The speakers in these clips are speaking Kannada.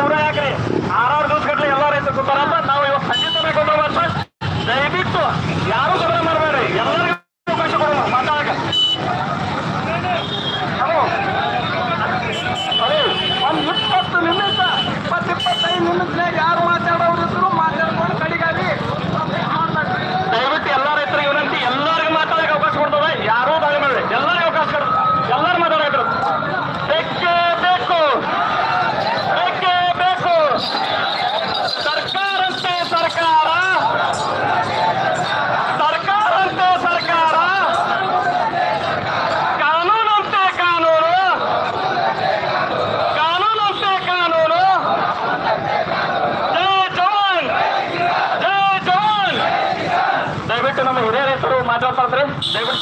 ಪೂರ ಯಾಕ್ರಿ? ಆರಾರು ದಿವಸ ಗಟ್ಟಲೆ ಎಲ್ಲ ರೈತರು ಕೂತಾರಲ್ಲ ನಾವು ಇವತ್ತು ಸಂಜೆ ತನಕ ದಯವಿಟ್ಟು ಯಾರು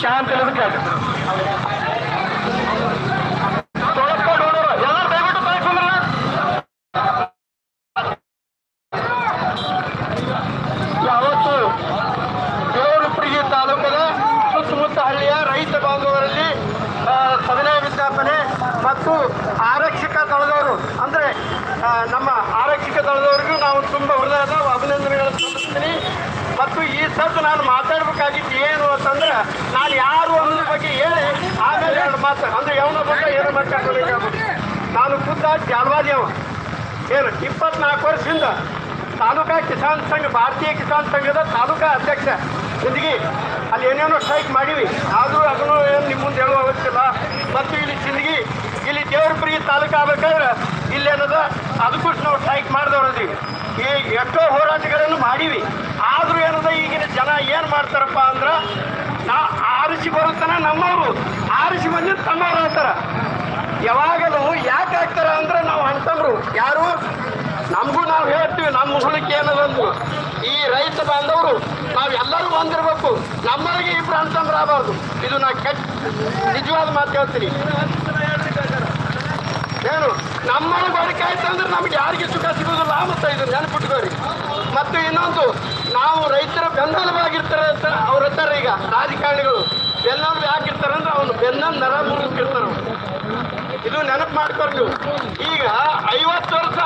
ಶಾಂತಿ ಇರೋದಕ್ಕೆ ಮಾತಾಡಬೇಕಾಗಿದ್ದು ಏನು ಅಂತಂದ್ರೆ, ನಾನು ಯಾರು ಅನ್ನೋದ್ರ ಬಗ್ಗೆ ಹೇಳಿ, ಆಮೇಲೆ ಎರಡು ಮಾತು. ಅಂದ್ರೆ ಯಾವನ ಬಗ್ಗೆ ಏನು ಮಾತಾಡಬೇಕಾಗುತ್ತೆ ನಾನು ಖುದ್ದ ಜಾಲ್ವಾದಿ ಅವ. ಏನು, ಇಪ್ಪತ್ನಾಲ್ಕು ವರ್ಷದಿಂದ ತಾಲೂಕಾ ಕಿಸಾನ್ ಸಂಘ, ಭಾರತೀಯ ಕಿಸಾನ್ ಸಂಘದ ತಾಲೂಕಾ ಅಧ್ಯಕ್ಷ. ಜೊತೆಗೆ ಅಲ್ಲಿ ಏನೇನೋ ಸ್ಟ್ರೈಕ್ ಮಾಡಿವಿ. ಆದರೂ ಅದನ್ನು ಏನು ನಿಮ್ಮ ಮುಂದೆ ಹೇಳುವ ಅವಶ್ಯಕ ಮತ್ತು ಇಲ್ಲಿ ಸಿಂದಗಿ ಇಲ್ಲಿ ದೇವ್ರಪುರಿಗೆ ತಾಲೂಕು ಆಗ್ಬೇಕಾದ್ರೆ ಇಲ್ಲೇನದ, ಅದಕ್ಕೂ ನಾವು ಸ್ಟ್ರೈಕ್ ಮಾಡಿದವ್ರದೀವಿ ಈ ಎಷ್ಟೋ ಹೋರಾಟಗಳನ್ನು ಮಾಡಿವಿ. ಆದರೂ ಏನದ ಈಗಿನ ಜನ ಏನು ಮಾಡ್ತಾರಪ್ಪ ಅಂದ್ರೆ, ನಾ ಆರಿಸಿ ಬರುತ್ತಾನೆ ನಮ್ಮವರು. ಆರಿಸಿ ಬಂದು ತಮ್ಮವ್ರು ಆಗ್ತಾರ. ಯಾವಾಗಲೂ ಯಾಕೆ ಆಗ್ತಾರ ಅಂದ್ರೆ ನಾವು ಅಂತಂದ್ರು. ಯಾರು? ನಮಗೂ ನಾವು ಹೇಳ್ತೀವಿ ನಮ್ಮ ಮುಸುಳಿಕೆ ಏನದಂದು ಈ ರೈತ ಬಾಂಧವರು ನಾವೆಲ್ಲರೂ ಎಲ್ಲರೂ ನಮ್ಮವರಿಗೆ ಇಬ್ರು ಅಣ್ತಂದ್ರೆ ಆಗಬಾರ್ದು. ಇದು ನಾ ಕೆಟ್ಟ, ನಿಜವಾದ ಮಾತು ಹೇಳ್ತೀನಿ. ಏನು? ನಮ್ಮೊಳಗೆ ಬಳಕೆ ಆಯ್ತು ಅಂದ್ರೆ ನಮ್ಗೆ ಯಾರಿಗೆ ಸುಖ ಸಿಗೋದಿಲ್ಲ ಮತ್ತೆ ಇದು ನೆನಪಿಟ್ಕೋರಿ. ಮತ್ತು ಇನ್ನೊಂದು ನಾವು ರೈತರ ಬೆಂಬಲವಾಗಿರ್ತಾರೆ ಅಂತ ಅವ್ರ ಹತ್ತಾರ ಈಗ. ರಾಜಕಾರಣಿಗಳು ಯಾಕೆ ಯಾಕಿರ್ತಾರೆ ಅಂದ್ರೆ ಅವನು ಬೆನ್ನಂಬ ನರ ಮುರುಗಿರ್ತಾರೆ. ಇದು ನೆನಪು ಮಾಡ್ಕೊಂಡು ಈಗ ಐವತ್ತು ವರ್ಷ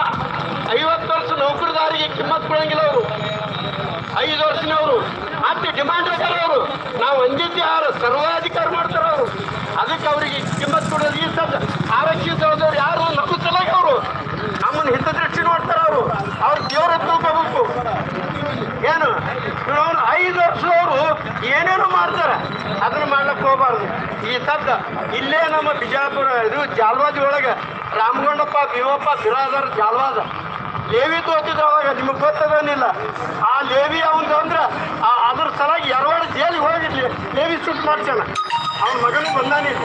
ಐವತ್ತು ವರ್ಷ ನೌಕರದಾರಿಗೆ ಕಿಮ್ಮತ್ ಕೊಡಂಗಿಲ್ಲ ಅವರು. ಐದು ವರ್ಷನವರು ಮತ್ತೆ ಡಿಮಾಂಡ್ ಹಾಕ್ಯಾರ ಅವರು. ನಾವು ಅಂದಿದ್ದೆ ಯಾರು ಸರ್ವಾಧಿಕಾರ ಮಾಡ್ತಾರ ಅವರು. ಅದಕ್ಕೆ ಅವರಿಗೆ ಕಿಮ್ಮತ್ ಕೊಡೋದು ಈ ಸದ್ದ ಆರಕ್ಷಿತದವ್ರು ಯಾರು ನಮ್ಮ ಸಲಗ ಅವರು ನಮ್ಮನ್ನು ಹಿತದೃಷ್ಟಿ ನೋಡ್ತಾರ ಅವರು ಅವ್ರು ದೇವ್ರ ತಿಳ್ಕೋಬೇಕು ಏನು ಇವ್ರು ಐದು ವರ್ಷದವರು ಏನೇನು ಮಾಡ್ತಾರೆ ಅದನ್ನ ಮಾಡ್ಲಕ್ಕೆ ಹೋಗ್ಬಾರ್ದು ಈ ಸದ್ದ ಇಲ್ಲೇ ನಮ್ಮ ಬಿಜಾಪುರ, ಇದು ಜಾಲ್ವಾಜ್ ಒಳಗೆ. ರಾಮಗೊಂಡಪ್ಪ, ಭೀಮಪ್ಪ, ಬಿರಾದರ್, ಜಾಲ್ವಾಜ. ಲೇವಿ ತೋತಿದ್ರು ಅವಾಗ, ನಿಮಗೆ ಗೊತ್ತದೇನಿಲ್ಲ. ಆ ಲೇವಿ ಅವನು ಅಂದ್ರೆ ಅದ್ರ ಸಲಾಗಿ ಎರವಾಡ ಜೈಲಿಗೆ ಹೋಗಿರ್ಲಿ. ಲೇವಿ ಸುಟ್ಟು ಮಾಡ್ತಾನ ಅವನ ಮಗನು ಬಂದಾನಿಲ್ಲ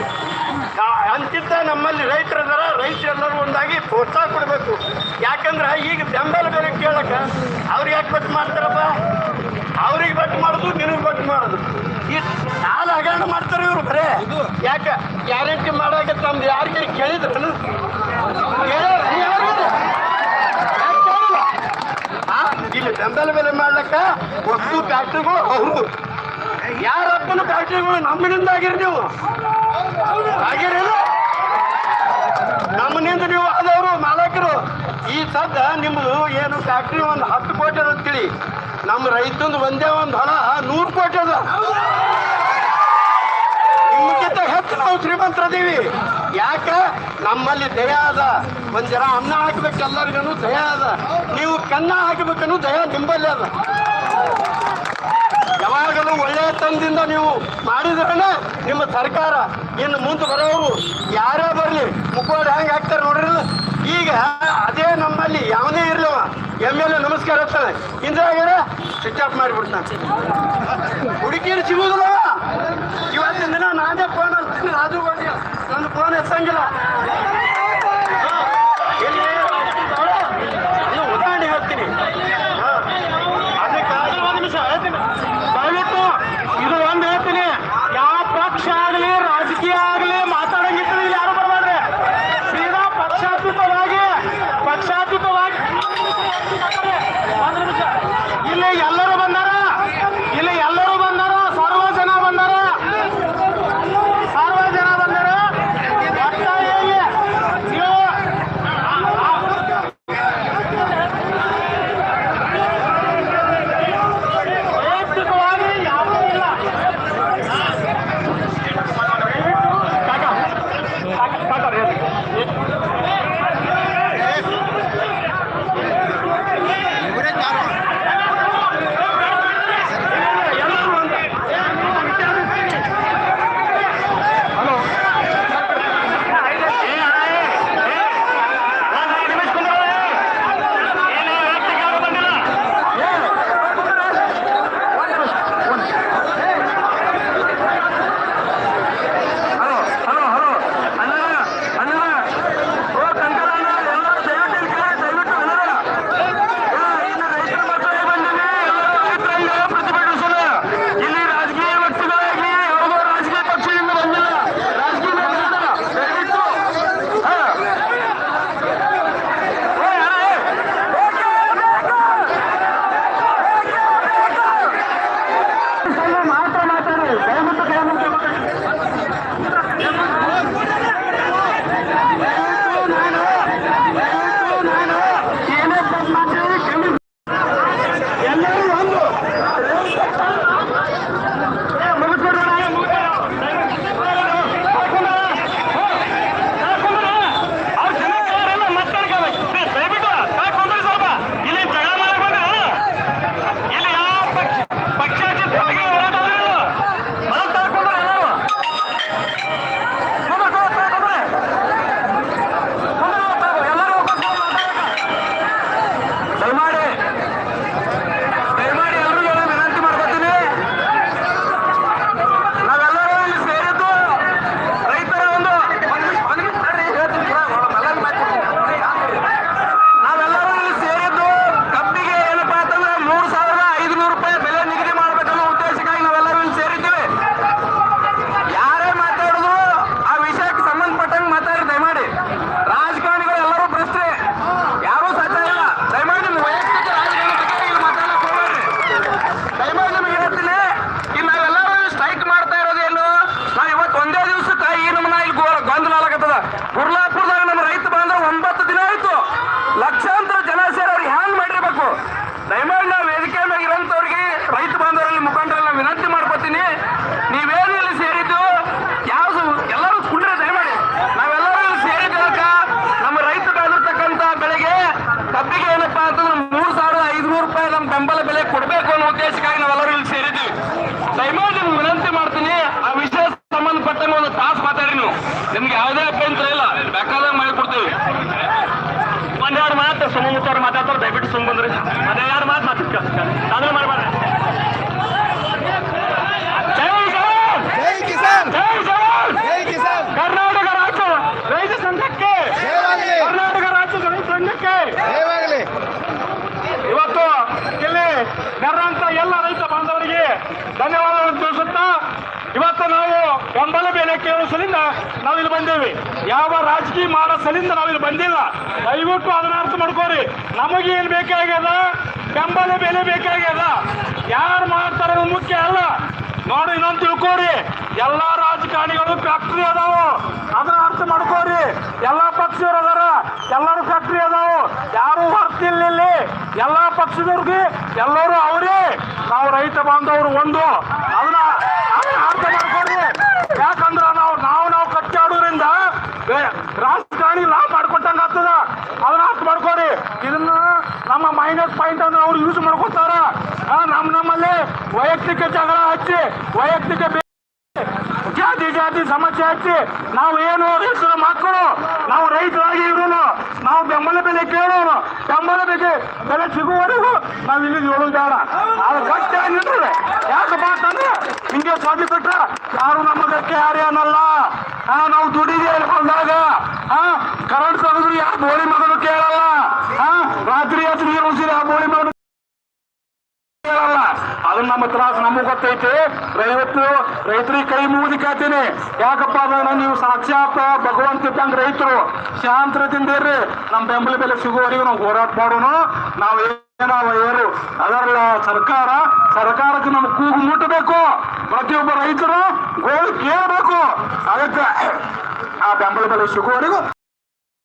ಅಂತಿದ್ದ ನಮ್ಮಲ್ಲಿ ರೈತರು ಇದಾರ ರೈತರೆಲ್ಲರೂ ಒಂದಾಗಿ ಪ್ರೋತ್ಸಾಹ ಕೊಡಬೇಕು. ಯಾಕಂದ್ರೆ ಈಗ ಬೆಂಬಲ ಬೆಲೆ ಕೇಳಕ ಅವ್ರಿಗೆ ಯಾಕೆ ಬಟ್ಟು ಮಾಡ್ತಾರಪ್ಪ? ಅವ್ರಿಗೆ ಬಟ್ಟು ಮಾಡೋದು, ನಿನಗೆ ಬಟ್ ಮಾಡೋದು. ಈ ಹಗರಣ ಮಾಡ್ತಾರೆ ಇವರು ಬರೇ. ಯಾಕೆ? ಗ್ಯಾರಂಟಿ ಮಾಡಾಕ ತಮ್ದು ಯಾರಿಗೆ ಕೇಳಿದ್ರು ಇಲ್ಲಿ ಬೆಂಬಲ ಬೆಲೆ ಮಾಡ್ಲಕ್ಕ ವಸ್ತು ಫ್ಯಾಕ್ಟ್ರಿಗಳು ಹೌದು. ಯಾರಪ್ಪನ ಫ್ಯಾಕ್ಟ್ರಿಗಳು ನಮ್ಮನಿಂದ ಆಗಿರಿ ನೀವು? ಆಗಿರಲಿಲ್ಲ ನಮ್ಮನಿಂದ ನೀವು ಆದವರು, ಮಾಲಕರು. ಈ ಸದ್ದ ನಿಮ್ಮದು ಏನು ಫ್ಯಾಕ್ಟ್ರಿ ಒಂದು ಹತ್ತು ಕೋಟಿ ಅಂತೇಳಿ. ನಮ್ಮ ರೈತಂದು ಒಂದೇ ಒಂದು ಹಣ ನೂರು ಕೋಟಿ ಅದ. ನಿಮ್ಗಿಂತ ಹೆಚ್ಚು ನಾವು ಶ್ರೀಮಂತರದೀವಿ. ಯಾಕ? ನಮ್ಮಲ್ಲಿ ದಯ ಅದ ಒಂದ್ ಜನ ಅನ್ನ ಹಾಕ್ಬೇಕು ಎಲ್ಲರಿಗೂ ದಯ ಅದ ನೀವು ಕನ್ನ ಹಾಕಬೇಕನ್ನು ದಯ ನಿಂಬಲ್ಲಿ ಅದ ಯಾವಾಗಲೂ ಒಳ್ಳೆಯ ತಂದಿಂದ ನೀವು ಮಾಡಿದ್ರೇ ನಿಮ್ಮ ಸರ್ಕಾರ. ಇನ್ನು ಮುಂದೆ ಬರೋರು ಯಾರೇ ಬರಲಿ, ಮುಖವಾಡ ಹೆಂಗೆ ಹಾಕ್ತಾರೆ ನೋಡ್ರಿ. ಈಗ ಅದೇ ನಮ್ಮಲ್ಲಿ ಯಾವನೇ ಇರಲಿವ ಎಂ ಎಲ್ ಎ ನಮಸ್ಕಾರ ಹೇಳ್ತಾನೆ. ಇಂದ್ರಾಗರ ಸ್ವಿಚ್ ಆಫ್ ಮಾಡಿಬಿಡ್ತಾನೆ. ಹುಡುಗಿಯರು ಸಿಗುದಿಲ್ಲ 三个了。ಬಂದೇವಿ. ಯಾವ ರಾಜಕೀಯ ಮಾಡೋ ಸಲಿಂದ ನಾವಿಲ್ಲಿ ಬಂದಿಲ್ಲ. ದಯವಿಟ್ಟು ಅದನ್ನ ಅರ್ಥ ಮಾಡ್ಕೋರಿ ನಮಗೇನು ಬೇಕಾಗ್ಯದ? ಬೆಂಬಲ ಬೆಲೆ ಬೇಕಾಗ್ಯದ? ಯಾರು ಮಾಡ್ತಾರೆ ಮುಖ್ಯ ಅಲ್ಲ. ನೋಡಿ, ಇನ್ನೊಂದು ತಿಳ್ಕೋರಿ ಎಲ್ಲಾ ರಾಜಕಾರಣಿಗಳು ಫ್ಯಾಕ್ಟ್ರಿ ಅದಾವ. ಅದನ್ನ ಅರ್ಥ ಮಾಡ್ಕೋರಿ ಎಲ್ಲಾ ಪಕ್ಷದವ್ರು ಅದಾರ. ಎಲ್ಲರೂ ಫ್ಯಾಕ್ಟ್ರಿ ಅದಾವು. ಯಾರು ಹೊರ್ತಿಲ್ಲ ಇಲ್ಲಿ. ಎಲ್ಲಾ ಪಕ್ಷದವ್ರಿಗೆ ಎಲ್ಲರೂ ಅವರೇ. ನಾವು ರೈತ ಬಾಂಧವರು ಒಂದು ಅದನ್ನ ಅದನ್ನ ಅರ್ಥ ಮಾಡ್ಕೋರಿ ಯಾಕಂದ್ರ ನಾವು ನಾವು ನಾವು ಕಚ್ಚಾಡೋದ್ರಿಂದ ಬೇ- ರಾಜಕಾರಣಿ ಲಾ ಮಾಡ್ಕೊಟ್ಟಂಗ ಆಗ್ತದ? ಅದನ್ನ ಅರ್ಥ ಮಾಡ್ಕೊಡಿ. ಇದನ್ನ ನಮ್ಮ ಮೈನಸ್ ಪಾಯಿಂಟ್ ಅಂದ್ರೆ ಅವ್ರು ಯೂಸ್ ಮಾಡ್ಕೊತಾರ ಆ, ನಮ್ ನಮ್ಮಲ್ಲಿ ವೈಯಕ್ತಿಕ ಜಗಳ ಹಚ್ಚಿ ವೈಯಕ್ತಿಕ ಜಾತಿ ಜಾತಿ ಸಮಸ್ಯೆ ಹಚ್ಚಿ ನಾವು ಏನು ರೈತರ ಮಕ್ಕಳು ನಾವು ರೈತರಾಗಿ ಇರೋನು ನಾವು ಬೆಂಬಲ ಬೆಲೆ ಕೇಳೋನು ಬೆಂಬಲ ಬೆಲೆ ಬೆಲೆ ಸಿಗುವವರೆಗೂ ನಾವು ಇಲ್ಲಿ ಹೇಳೋದು ಬೇಡ. ಅದು ಕಷ್ಟ ನಿಂತ್ರೆ ಯಾಕಪ್ಪ ಅಂತಂದ್ರೆ ಹಿಂಗೆ ಸ್ವಾಮಿ ಯಾರು ನಮ್ಮ ಗಟ್ಟಿ ಯಾರೇ ಅನ್ನಲ್ಲ. ಹಾ ನಾವು ದುಡಿಗೆ ಬಂದಾಗ ಆ ಕರೆಂಟ್ ತೆಗೆದ್ರು ಯಾವ ಬೋಳಿ ಮಗನು ಕೇಳಲ್ಲ. ಆ ರಾತ್ರಿ ಹತ್ತು ನೀರು ಉಸಿರಿ ಆ ಬೋಳಿ ಮಗನು ಕೇಳಲ್ಲ. ಅದು ನಮ್ಮ ತ್ರಾಸ, ನಮಗೂ ಗೊತ್ತೈತಿ. ರೈತರು ರೈತರಿಗೆ ಕೈ ಮುಗಿದಿಕಾತೀನಿ ಯಾಕಪ್ಪ ಅಂದ್ರೆ ನೀವು ಸಾಕ್ಷಾತ್ ಭಗವಂತ ಇದ್ದಂಗ ರೈತರು. ಶಾಂತರದಿಂದ ಇರ್ರಿ. ನಮ್ಮ ಬೆಂಬಲ ಬೆಲೆ ಸಿಗುವವರೆಗೂ ನಾವು ಹೋರಾಟ ಮಾಡೋಣ ನಾವು ಏನಾವ ಏರು ಅದರಲ್ಲ ಸರ್ಕಾರ, ಸರ್ಕಾರಕ್ಕೆ ನಮ್ಗೆ ಕೂಗು ಮುಟ್ಟಬೇಕು. ಪ್ರತಿಯೊಬ್ಬ ರೈತರು ಗೋಳು ಕೇಳಬೇಕು. ಅದಕ್ಕೆ ಆ ಬೆಂಬಲ ಬೆಲೆ ಸಿಗುವವರೆಗೂ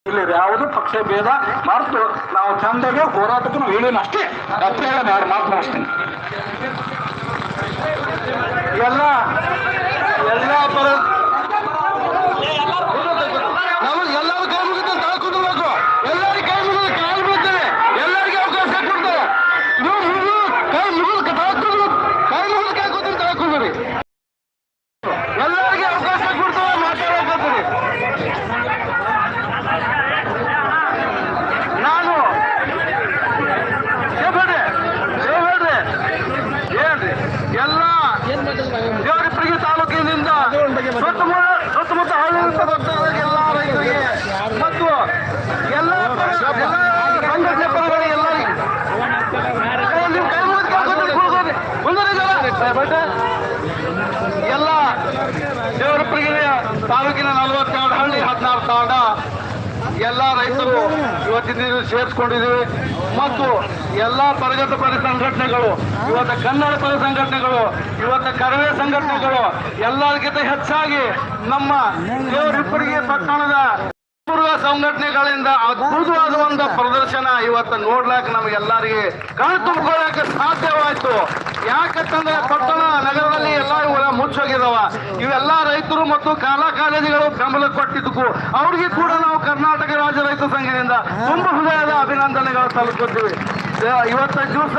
ಇಲ್ಲಿ ಯಾವುದು ಪಕ್ಷ ಭೇದ ಮರೆತು ನಾವು ಚಂದಗೆ ಹೋರಾಟಕ್ಕೆ ಹೇಳಿನ ಅಷ್ಟೇ. ಮಾತು ಅಷ್ಟೇ ಎಲ್ಲ ಎಲ್ಲ ಬಟ್ ಎಲ್ಲ ದೇವರಪ್ಪರಿಗೆ ತಾಲೂಕಿನ ನಲವತ್ತೆರಡು ಹಳ್ಳಿ, ಹದಿನಾರು ತಾಂಡ. ಎಲ್ಲ ರೈತರು ಇವತ್ತಿನ ಸೇರಿಸ್ಕೊಂಡಿದ್ದೀವಿ. ಮತ್ತು ಎಲ್ಲ ಪರಗತ ಪರ ಸಂಘಟನೆಗಳು, ಇವತ್ತು ಕನ್ನಡ ಪರ ಸಂಘಟನೆಗಳು, ಇವತ್ತು ಕರವೇ ಸಂಘಟನೆಗಳು ಎಲ್ಲರಿಗಿಂತ ಹೆಚ್ಚಾಗಿ ನಮ್ಮ ದೇವರಿಬ್ಬರಿಗೆ ಪಟ್ಟಣದ ಪೂರ್ವ ಸಂಘಟನೆಗಳಿಂದ ಅದ್ಭುತವಾದ ಒಂದು ಪ್ರದರ್ಶನ ಇವತ್ತು ನೋಡ್ಲಾಕ ನಮಗೆಲ್ಲರಿಗೆ ಕಣ್ ತುಂಬಿಕೊಳ್ಳಕ್ಕೆ ಸಾಧ್ಯವಾಯ್ತು. ಯಾಕಂತಂದ್ರೆ ಪಟ್ಟಣ ನಗರದಲ್ಲಿ ಎಲ್ಲ ಇವೆಲ್ಲ ಮುಚ್ಚೋಗಿದಾವ. ಇವೆಲ್ಲ ರೈತರು ಮತ್ತು ಕಾಲಾ ಕಾಲೇಜುಗಳು ಬೆಂಬಲ ಕೊಟ್ಟಿದ್ದಕ್ಕೂ ಅವ್ರಿಗೆ ಕೂಡ ನಾವು ಕರ್ನಾಟಕ ರಾಜ್ಯ ರೈತ ಸಂಘದಿಂದ ತುಂಬ ಹೃದಯದ ಅಭಿನಂದನೆಗಳು ದೇ- ಇವತ್ತ ದಿವಸ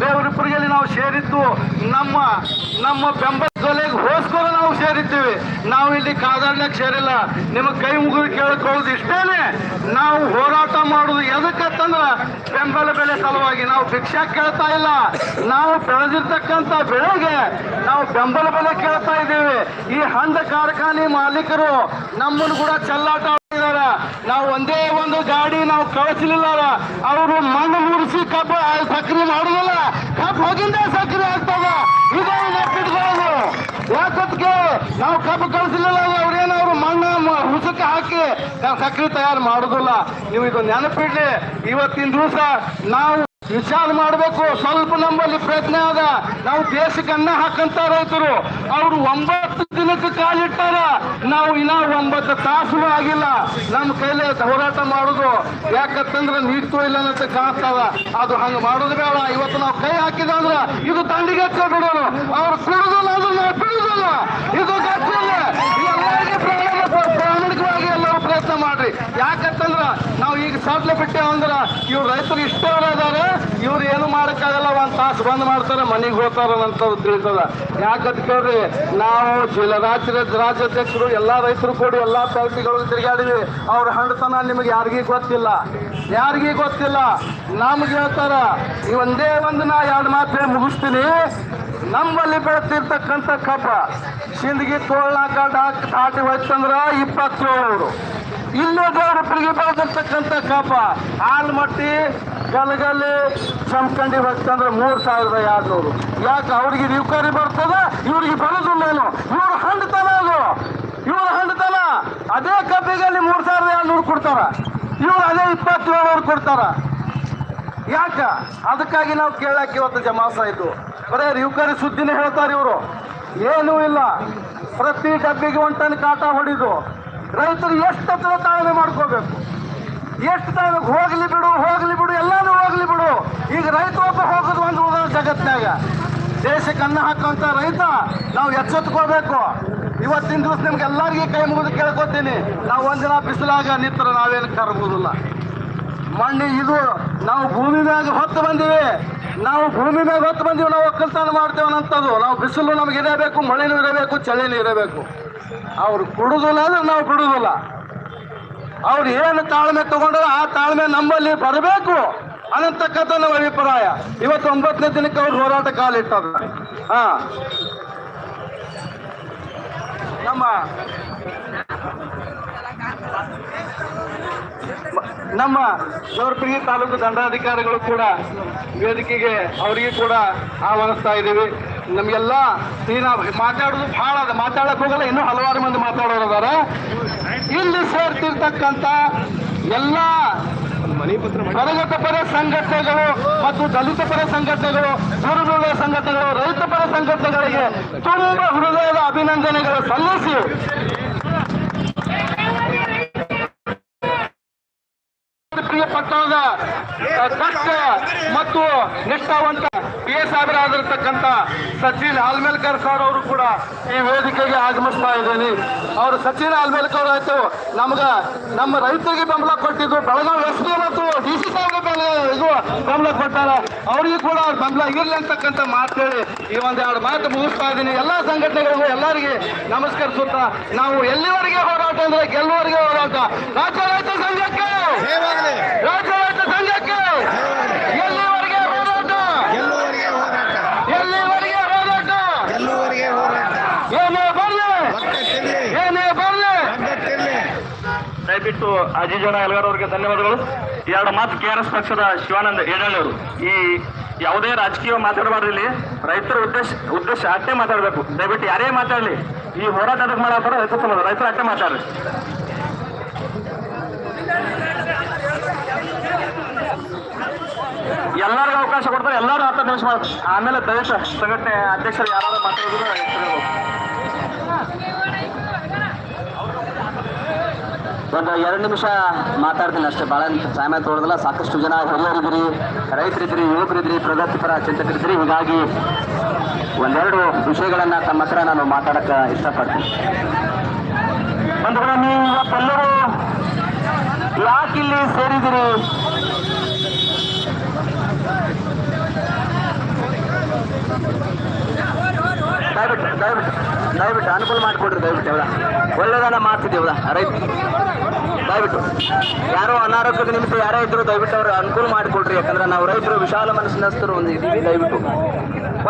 ದೇವರಿಬ್ಬರಿಗೆ ನಾವು ಸೇರಿದ್ದು ನಮ್ಮ ನಮ್ಮ ಬೆಂಬಲ ಕೊಲೆಗೋಸ್ಕರ ನಾವು ಸೇರಿದ್ದೀವಿ. ನಾವು ಇಲ್ಲಿ ಕಾದಾಡ್ಲಿಕ್ಕೆ ಸೇರಿಲ್ಲ. ನಿಮಗೆ ಕೈ ಮುಗಿದು ಕೇಳ್ಕೊಳ್ಳೋದು ಇಷ್ಟೇನೆ. ನಾವು ಹೋರಾಟ ಮಾಡೋದು ಎದಕ್ಕಂತಂದ್ರ ಬೆಂಬಲ ಬೆಲೆ ಸಲುವಾಗಿ ನಾವು ಭಿಕ್ಷಾ ಕೇಳ್ತಾ ಇಲ್ಲ. ನಾವು ಬೆಳೆದಿರ್ತಕ್ಕಂಥ ಬೆಳೆಗೆ ನಾವು ಬೆಂಬಲ ಬೆಲೆ ಕೇಳ್ತಾ ಇದ್ದೀವಿ. ಈ ಹಂದ ಕಾರ್ಖಾನೆ ಮಾಲೀಕರು ನಮ್ಮನ್ನು ಕೂಡ ಚೆಲ್ಲಾಟ ನಾವು ಒಂದೇ ಒಂದು ಗಾಡಿ ನಾವು ಕಳಿಸಲಿಲ್ಲ ಅವರು ಮಣ್ಣು ಮುರಿಸಿ ಕಬ್ಬು ಸಕ್ರಿ ಮಾಡುದಿಲ್ಲ. ಕಬ್ಬು ಹೋಗಿಂದ ಸಕ್ರಿ ಆಗ್ತದ. ಯಾಕತ್ಗೆ ನಾವು ಕಬ್ಬು ಕಳಿಸಲಿಲ್ಲ ಅವ್ರೇನು ಅವರು ಮಣ್ಣು ಹಾಕಿ ನಾವು ಸಕ್ಕರೆ ತಯಾರು ಮಾಡೋದಿಲ್ಲ. ನೀವು ಇದು ನೆನಪಿಡ್ಲಿ ಇವತ್ತಿನ ದಿವಸ ನಾವು ವಿಚಾರ ಮಾಡಬೇಕು, ಸ್ವಲ್ಪ ನಮ್ಮಲ್ಲಿ ಪ್ರಯತ್ನ ಆದ, ನಾವು ದೇಶಕ್ಕೆ ಅನ್ನ ಹಾಕಂತ ರೈತರು, ಅವರು ಒಂಬತ್ತು ದಿನಕ್ಕೆ ಕಾಲಿಟ್ಟಾರ ನಾವು ಇನ್ನ ಒಂಬತ್ತು ತಾಸು ಆಗಿಲ್ಲ. ನಮ್ಮ ಕೈಲಿ ಹೋರಾಟ ಮಾಡುದು. ಯಾಕಂತಂದ್ರೆ ನೀಡ್ತೋ ಇಲ್ಲ ಅಂತ ಕಾಣ್ತದ ಅದು ಹಂಗ ಮಾಡೋದು ಬೇಡ. ಇವತ್ತು ನಾವು ಕೈ ಹಾಕಿದ ಅಂದ್ರ ಇದು ದಂಡಿಗೆ ಬಿಡೋಣ ಅವ್ರು ಕುಡುದಿಲ್ಲ ಅಂದ್ರೆ ನಾವು ಬಿಡುದಿಲ್ಲ. ಇದು ಪ್ರಾಮಾಣಿಕವಾಗಿ ಎಲ್ಲರೂ ಪ್ರಯತ್ನ ಮಾಡ್ರಿ. ಯಾಕಂತಂದ್ರ ನಾವು ಈಗ ಸಾಧ್ಲೆ ಬಿಟ್ಟೆ ಅಂದ್ರ ಇವ್ರು ರೈತರು ಇಷ್ಟವರ ಅದಾರ ಇವ್ರು ಏನು ಮಾಡೋಕ್ಕಾಗಲ್ಲ ಒಂದು ತಾಸು ಬಂದ್ ಮಾಡ್ತಾರ, ಮನೆಗೆ ಹೋಗ್ತಾರ ಅಂತವ್ರು ತಿಳಿತದ. ಯಾಕಂತ ಕೇಳ್ರಿ, ನಾವು ಜಿಲ್ಲಾ ರಾಜ್ಯ ರಾಜ್ಯಾಧ್ಯಕ್ಷರು, ಎಲ್ಲಾ ರೈತರು ಕೂಡಿ ಎಲ್ಲಾ ಪಾರ್ಟಿಗಳು ತಿರುಗಾಡಿವಿ ಅವ್ರ ಹಣ್ಣತನ ನಿಮಗೆ ಯಾರಿಗೂ ಗೊತ್ತಿಲ್ಲ. ಯಾರಿಗೂ ಗೊತ್ತಿಲ್ಲ. ನಮ್ಗೆ ಹೇಳ್ತಾರ, ಈ ಒಂದೇ ಒಂದು ನಾ ಎರಡು ಮಾತ್ರ ಮುಗಿಸ್ತೀನಿ. ನಮ್ಮಲ್ಲಿ ಬೆಳೆತಿರ್ತಕ್ಕಂಥ ಕಬ್ಬ ಸಿಂದಗಿ ತೋಳ್ನಾಕ ದಾಟಿ ಹೋಯ್ತಂದ್ರ ಇಪ್ಪತ್ತೇಳು. ಇಲ್ಲೇ ದೇವರಪ್ಪರಿಗೆ ಬೆಳೆದಿರ್ತಕ್ಕಂಥ ಕಬ್ಬ ಆಲ್ಮಟ್ಟಿ ಗಲಗಲಿ ಚಮಕಂಡಿ ಹೋಗ್ತಂದ್ರೆ ಮೂರು ಸಾವಿರದ ಎರಡ್ನೂರು ಯಾಕೆ ಅವ್ರಿಗೆ ರಿಕವರಿ ಬರ್ತದ? ಇವ್ರಿಗೆ ಬರೋದಿಲ್ಲೇನು ಇವ್ರು ಹಂಡ್ತಾನ ಅದು. ಇವ್ರು ಹಂಡ್ತಾನ. ಅದೇ ಕಬ್ಬಿಗಲ್ಲಿ ಮೂರು ಸಾವಿರದ ಎರಡ್ನೂರು ಕೊಡ್ತಾರ. ಇವ್ರು ಅದೇ ಇಪ್ಪತ್ತೇಳು ಕೊಡ್ತಾರ. ಯಾಕ? ಅದಕ್ಕಾಗಿ ನಾವು ಕೇಳಕ್ಕೆ ಇವತ್ತು ಜಮಾಸ ಇದ್ದು ಬರೇ ರಿವ್ಕರಿ ಸುದ್ದಿನೇ ಹೇಳ್ತಾರೆ ಇವರು. ಏನೂ ಇಲ್ಲ. ಪ್ರತಿ ಡಬ್ಬಿಗೆ ಒಂದು ಟನ್ ಕಾಟ ಹೊಡಿದು ರೈತರು ಎಷ್ಟು ಹತ್ರ ತಾಳ್ಮೆ ಮಾಡ್ಕೋಬೇಕು? ಎಷ್ಟು ತಾಳ್ಮೆ ಹೋಗ್ಲಿ ಬಿಡು ಹೋಗ್ಲಿ ಬಿಡು, ಎಲ್ಲಾನು ಹೋಗ್ಲಿ ಬಿಡು. ಈಗ ರೈತ ಒಬ್ಬ ಹೋಗೋದು ಒಂದು ಉದಾಹರಣೆ ಜಗತ್ತಿನಾಗ. ದೇಶಕ್ಕೆ ಅನ್ನ ಹಾಕುವಂತ ರೈತ ನಾವು ಎಚ್ಚೆತ್ಕೋಬೇಕು ಇವತ್ತಿನ ದಿವಸ ನಿಮ್ಗೆ ಎಲ್ಲರಿಗೂ ಕೈ ಮುಗಿದು ಕೇಳ್ಕೊತೀನಿ. ನಾವು ಒಂದಿನ ಬಿಸಿಲಾಗ ನಿಂತರ ನಾವೇನು ಕರಗುವುದಿಲ್ಲ. ಮಣ್ಣಿ ಇದು, ನಾವು ಭೂಮಿ ಮ್ಯಾಗ ಹೊತ್ತು ಬಂದೀವಿ. ನಾವು ಭೂಮಿ ಮ್ಯಾಗ ಹೊತ್ತು ಬಂದೀವಿ, ನಾವು ಒಕ್ಕಲ್ತನ ಮಾಡ್ತೇವೆ ಅನ್ನಂಥದ್ದು ನಾವು ಬಿಸಿಲು ನಮ್ಗೆ ಇರಬೇಕು, ಮಳೆನೂ ಇರಬೇಕು, ಚಳಿನೂ ಇರಬೇಕು. ಅವ್ರು ಕೊಡುದಿಲ್ಲ ಅಂದ್ರೆ ನಾವು ಬಿಡುದಿಲ್ಲ ಅವ್ರು ಏನು ತಾಳ್ಮೆ ತಗೊಂಡ್ರೆ ಆ ತಾಳ್ಮೆ ನಮ್ಮಲ್ಲಿ ಬರಬೇಕು ಅನ್ನತಕ್ಕಂಥ ನಮ್ಮ ಅಭಿಪ್ರಾಯ. ಇವತ್ತು ಒಂಬತ್ತನೇ ದಿನಕ್ಕೆ ಅವ್ರು ಹೋರಾಟ ಕಾಲಿಟ್ಟದ ಹಾ. ನಮ್ಮ ನಮ್ಮ ಜೋರ್ಪಿಗಿ ತಾಲೂಕು ದಂಡಾಧಿಕಾರಿಗಳು ಕೂಡ ವೇದಿಕೆಗೆ, ಅವರಿಗೆ ಕೂಡ ಆಹ್ವಾನಿಸ್ತಾ ಇದ್ದೀವಿ. ನಮಗೆಲ್ಲ ನೀನು ಮಾತಾಡೋದು ಭಾಳ ಅದ. ಮಾತಾಡಕ್ ಹೋಗಲ್ಲ, ಇನ್ನೂ ಹಲವಾರು ಮಂದಿ ಮಾತಾಡೋರು ಅದಾರ ಇಲ್ಲಿ ಸೇರ್ತಿರ್ತಕ್ಕಂಥ ಎಲ್ಲ ಪರ ಸಂಘಟನೆಗಳು ಮತ್ತು ದಲಿತ ಪರ ಸಂಘಟನೆಗಳು ದುರ್ಬಲ ಸಂಘಟನೆಗಳು ರೈತ ಪರ ಸಂಘಟನೆಗಳಿಗೆ ತುಂಬ ಹೃದಯದ ಅಭಿನಂದನೆಗಳು ಸಲ್ಲಿಸಿ. ಪ್ರಿಯ ಪಟ್ಟಣದ ಕಷ್ಟ ಮತ್ತು ನಿಷ್ಠಾವಂತ ಪಿ ಎಸ್ ಆಗಿರತಕ್ಕಂಥ ಸಚಿನ್ ಆಲ್ಮೇಲ್ಕರ್ ಸರ್ ಅವರು ಕೂಡ ಈ ವೇದಿಕೆಗೆ ಆಗಮಿಸ್ತಾ ಇದ್ದೀನಿ. ಅವರು ಸಚಿನ್ ಆಲ್ಮೇಲ್ಕರ್ ಆಯ್ತು, ನಮ್ಗೆ ನಮ್ಮ ರೈತರಿಗೆ ಬೆಂಬಲ ಕೊಟ್ಟಿದ್ದು ಬೆಳಗಾವಿ ಎಸ್ ಮತ್ತು ಡಿ ಸಿ ಇದು ಬೆಂಬಲ ಕೊಟ್ಟಾರ. ಅವರಿಗೂ ಕೂಡ ಬೆಂಬಲ ಇರಲಿ ಅಂತಕ್ಕಂಥ ಮಾತು ಹೇಳಿ ಈ ಒಂದೆರಡು ಮಾತು ಮುಗಿಸ್ತಾ ಇದ್ದೀನಿ. ಎಲ್ಲಾ ಸಂಘಟನೆಗಳಿಗೂ ಎಲ್ಲರಿಗೆ ನಮಸ್ಕರಿಸುತ್ತಾ, ನಾವು ಎಲ್ಲಿವರೆಗೆ ಹೋರಾಟ ಅಂದರೆ ಗೆಲ್ಲುವರೆಗೆ ಹೋರಾಟ. ರಾಜ್ಯ ರೈತ ಸಂಘಕ್ಕೆ ಜಯವಾಗಲಿ ರಾಜ್ಯ ರೈತ ಸಂಘಕ್ಕೆ ಎಲ್ಲಿವರೆಗೆ ಹೋರಾಟ ಗೆಲ್ಲುವವರೆಗೆ ಹೋರಾಟ ಎಲ್ಲಿವರೆಗೆ ಹೋರಾಟ ಗೆಲ್ಲುವವರೆಗೆ ಹೋರಾಟ ಏನೇ ಬರ್ಲಿ ಒಗ್ಗಟ್ಟಿರ್ಲಿ ಏನೇ ಬರ್ಲಿ ಒಗ್ಗಟ್ಟಿರ್ಲಿ ದಯವಿಟ್ಟು ಅಜಿಜನ ಎಲ್ಗಾರ್ ಅವರಿಗೆ ಧನ್ಯವಾದಗಳು. ಎರಡು ಮಾತು ಕೆ ಆರ್ ಎಸ್ ಪಕ್ಷದ ಶಿವಾನಂದ ಏಡಳ್ಳಿ ಅವರು ಈ ಯಾವುದೇ ರಾಜಕೀಯ ಮಾತಾಡಬಾರ್ದು ಇಲ್ಲಿ. ರೈತರ ಉದ್ದೇಶ ಉದ್ದೇಶ ಅಷ್ಟೇ ಮಾತಾಡಬೇಕು. ದಯವಿಟ್ಟು ಯಾರೇ ಮಾತಾಡಲಿ, ಈ ಹೋರಾಟ ಅದಕ್ಕೆ ಮಾಡಾತಾರ ರೈತ ಸಮಾಜ, ರೈತರು ಅಷ್ಟೇ ಮಾತಾಡ್ರಿ. ಎಲ್ಲರಿಗೂ ಅವಕಾಶ ಕೊಡ್ತಾರೆ, ಎಲ್ಲರೂ ಹತ್ತು ನಿಮಿಷ ಮಾಡ್ತಾರೆ ಆಮೇಲೆ ದಯವಿಟ್ಟು ಸಂಘಟನೆ ಅಧ್ಯಕ್ಷರು ಯಾರಾದ್ರೂ ಮಾತಾಡೋದು ಒಂದು ಎರಡು ನಿಮಿಷ ಮಾತಾಡ್ತೀನಿ ಅಷ್ಟೇ. ಭಾಳ ಸಮಯ ತಗೊಳ್ಳೋದಿಲ್ಲ ಸಾಕಷ್ಟು ಜನ ಹಿರಿಯರಿದ್ರಿ ರೈತರಿದ್ರಿ ಯುವಕರಿದ್ರಿ ಪ್ರಗತಿಪರ ಚಿಂತಕರಿದ್ರಿ ಹೀಗಾಗಿ ಒಂದೆರಡು ವಿಷಯಗಳನ್ನ ತಮ್ಮ ಹತ್ರ ನಾನು ಮಾತಾಡಕ್ಕೆ ಇಷ್ಟಪಡ್ತೀನಿ. ಬಂಧುಗಳ ನೀವು ಇವತ್ತೆಲ್ಲರೂ ಯಾಕಿಲ್ಲಿ ಸೇರಿದಿರಿ ದಯವಿಟ್ಟು ದಯವಿಟ್ಟು ದಯವಿಟ್ಟು ಅನುಕೂಲ ಮಾಡಿಕೊಡ್ರಿ, ದಯವಿಟ್ಟು ಒಳ್ಳೆದನ್ನ ಮಾಡ್ತಿದ್ದೆ ಹೌದಾ ರೈತ. ದಯವಿಟ್ಟು. ಯಾರೋ ಅನಾರೋಗ್ಯದ ನಿಮಿತ್ತ ಯಾರೇ ಇದ್ರು ದಯವಿಟ್ಟು ಅವ್ರು ಅನುಕೂಲ ಮಾಡಿಕೊಡ್ರಿ. ಯಾಕಂದ್ರೆ ನಾವು ರೈತರು ವಿಶಾಲ ಮನಸ್ಸಿನಸ್ತರು ಒಂದು ಇದೀವಿ ದಯವಿಟ್ಟು.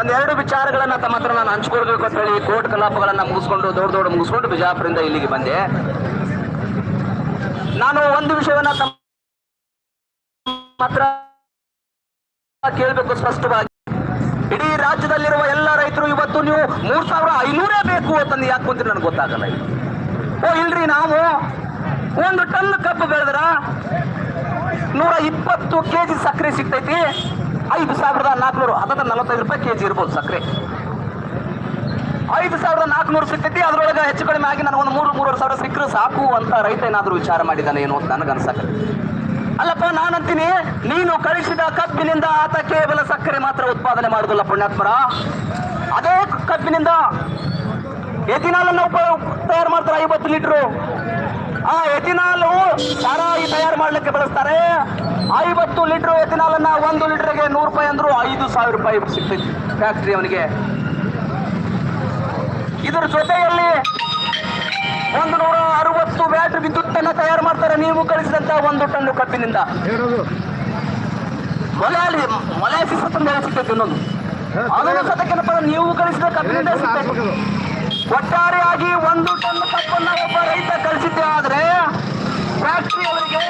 ಒಂದೆರಡು ವಿಚಾರಗಳನ್ನ ತಮ್ಮ ಹತ್ರ ನಾನು ಹಂಚ್ಕೊಳ್ಬೇಕು ಅಂತ ಹೇಳಿ ಕೋರ್ಟ್ ಕಲಾಪಗಳನ್ನ ಮುಗಿಸ್ಕೊಂಡು, ದೊಡ್ಡ ದೊಡ್ಡ ಮುಗಿಸ್ಕೊಂಡು ಬಿಜಾಪುರದಿಂದ ಇಲ್ಲಿಗೆ ಬಂದೆ. ನಾನು ಒಂದು ವಿಷಯವನ್ನ ತಮ್ಮ ಹತ್ರ ಕೇಳಬೇಕು ಸ್ಪಷ್ಟವಾಗಿ. ಇಡೀ ರಾಜ್ಯದಲ್ಲಿರುವ ಎಲ್ಲ ರೈತರು ಇವತ್ತು ನೀವು ಮೂರ್ ಸಾವಿರ ಐನೂರೇ ಬೇಕು ಅಂತಂದು ಯಾಕೆ ಕುಂತೀರಿ ನನಗೆ ಗೊತ್ತಾಗಲ್ಲ. ಓ, ಇಲ್ರಿ ನಾವು ಒಂದು ಟನ್ ಕಬ್ಬು ಬೆಳೆದ್ರ ನೂರ ಇಪ್ಪತ್ತು ಕೆ ಜಿ ಸಕ್ಕರೆ ಸಿಗ್ತೈತಿ. ಐದು ಸಾವಿರದ ನಾಲ್ಕುನೂರು ಅದ ನಲವತ್ತೈದು ರೂಪಾಯಿ ಕೆ ಜಿ ಇರ್ಬೋದು ಸಕ್ಕರೆ. ಐದು ಸಾವಿರದ ನಾಲ್ಕುನೂರು ಸಿಗ್ತೈತಿ, ಅದರೊಳಗೆ ಹೆಚ್ಚು ಕಡಿಮೆ ಆಗಿ ನನಗೊಂದು ಮೂರು, ಮೂರುವರೆ ಸಾವಿರ ಸಿಕ್ಕರು ಸಾಕು ಅಂತ ರೈತ ಏನಾದರೂ ವಿಚಾರ ಮಾಡಿದ್ದಾನೆ ಏನು ಅಂತ ನನಗೆ ಅನ್ಸಕ್ಕೆ ಅಲ್ಲಪ್ಪ, ನಾನಂತೀನಿ, ನೀನು ಕಳಿಸಿದ ಕಬ್ಬಿನಿಂದ ಆತ ಕೇವಲ ಸಕ್ಕರೆ ಮಾತ್ರ ಉತ್ಪಾದನೆ ಮಾಡುದಿಲ್ಲ ಪುಣ್ಯಾತ್ಮರ. ಅದೇ ಕಬ್ಬಿನಿಂದ ಎಥಿನಾಲ್ ಅನ್ನ ಉಪ, ತಯಾರು ಮಾಡ್ತಾರೆ ಐವತ್ತು ಲೀಟ್ರು. ಆ ಎಥಿನಾಲ್ ಸಾರಾಯಿ ತಯಾರು ಮಾಡಲಿಕ್ಕೆ ಬಳಸ್ತಾರೆ. ಐವತ್ತು ಲೀಟರ್ ಎಥಿನಾಲ್ ಅನ್ನ ಒಂದು ಲೀಟರ್ಗೆ ನೂರು ರೂಪಾಯಿ ಅಂದ್ರು ಐದು ಸಾವಿರ ರೂಪಾಯಿ ಸಿಗ್ತೈತಿ ಫ್ಯಾಕ್ಟ್ರಿ ಅವನಿಗೆ. ಇದರ ಜೊತೆಯಲ್ಲಿ ಒಂದು ನೂರ ಅರವತ್ತು ಬ್ಯಾಟ್ರಿ ವಿದ್ಯುತ್ ಅನ್ನ ತಯಾರು ಮಾಡ್ತಾರೆ. ನೀವು ಕಳಿಸಿದಂತ ಒಂದು ಟನ್ ಕಬ್ಬಿನಿಂದ. ಮಲಯಾಳಿ ಮೊಲಾಲಿ ಮೊಲಾಸಿಸ್ ಅಂತ ಹೇಳಿ ಸಿಗ್ತೈತಿ ಇನ್ನೊಂದು. ಅದನ್ನು ಸತಕ್ಕೆ ನೀವು ಕಳಿಸಿದ ಕಬ್ಬಿನಿಂದ ಸಿಗ್ತೈತಿ. ಒಟ್ಟಾರೆಯಾಗಿ ಒಂದು ಟನ್ ಕಬ್ಬನ್ನ ಒಬ್ಬ ರೈತ ಕಳಿಸಿದ್ದೆ ಆದ್ರೆ ಫ್ಯಾಕ್ಟರಿ ಅವರಿಗೆ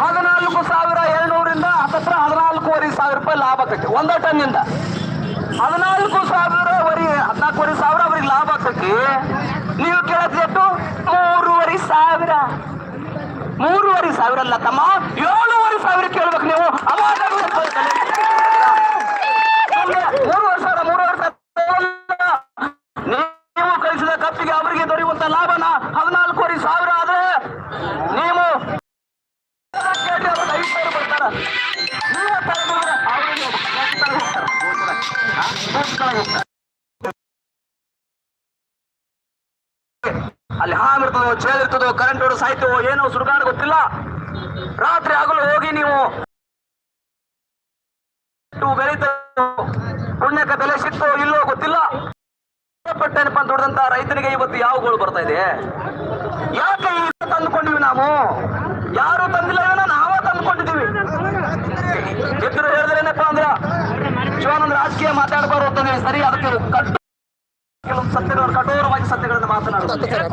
ಹದಿನಾಲ್ಕು ಸಾವಿರ ಏಳ್ನೂರಿಂದ ಹತ್ತತ್ರ ಹದಿನಾಲ್ಕೂವರೆ ಸಾವಿರ ರೂಪಾಯಿ ಲಾಭ ಕಟ್ಟಿ ಒಂದ ಟನ್ ಟನ್ನಿಂದ. ಹದಿನಾಲ್ಕು ಸಾವಿರವರೆ, ಹದಿನಾಲ್ಕೂವರೆ ಸಾವಿರ ಅವರಿಗೆ ಲಾಭ ಆಗ್ತೈತಿ ನೀವು ಕೇಳೋದು ಎಷ್ಟು? ಮೂರುವರೆ ಸಾವಿರ. ಮೂರುವರೆ ಸಾವಿರ ಅಲ್ಲ ತಮ್ಮ ಏಳುವರೆ ಸಾವಿರ ಕೇಳ್ಬೇಕು ನೀವು. ನೀವೇ ಲಾಭನ ಹದಿನಾಲ್ಕು ಸಾವಿರ ಆದ್ರೆ ಹೋಗ್ತಾರೆ. ಅಲ್ಲಿ ಚೇಲ್ ಇರ್ತದೋ ಕರೆಂಟ್ ಹೊಡೆದು ಸಾಯ್ತವೋ, ಏನೋ ಸುಡುಗಾಡು ಗೊತ್ತಿಲ್ಲ ರಾತ್ರಿ ಆಗಲು ಹೋಗಿ ನೀವು ಬೆಳೀತೋ ಪುಣ್ಯಕ್ಕೆ ಬೆಲೆ ಸಿಕ್ತೋ ಇಲ್ಲೋ ಗೊತ್ತಿಲ್ಲ ಪಟ್ಟೇನಪ್ಪ ಅಂತ ಹೊಡೆದಂತ ರೈತನಿಗೆ ಇವತ್ತು ಯಾವ ಗೋಳು ಬರ್ತಾ ಇದೆ ಯಾಕೆ ತಂದುಕೊಂಡಿವಿ ನಾವು ಯಾರು ತಂದಿಲ್ಲ ನಾವು ತಂದುಕೊಂಡಿದ್ದೀವಿ ಎದುರು ಹೇಳಿದ್ರೇನಪ್ಪ ಅಂದ್ರ ಶಿವಾನಂದ ರಾಜಕೀಯ ಮಾತಾಡಬಾರ್ದು ಅಂತಂದ್ರೆ ಸರಿ ಅದಕ್ಕೆ ಕಟ್ಟು ಕೆಲವು ಸತ್ಯಗಳನ್ನು ಕಠೋರವಾಗಿ ಸತ್ಯಗಳನ್ನು ಮಾತನಾಡುತ್ತಾರೆ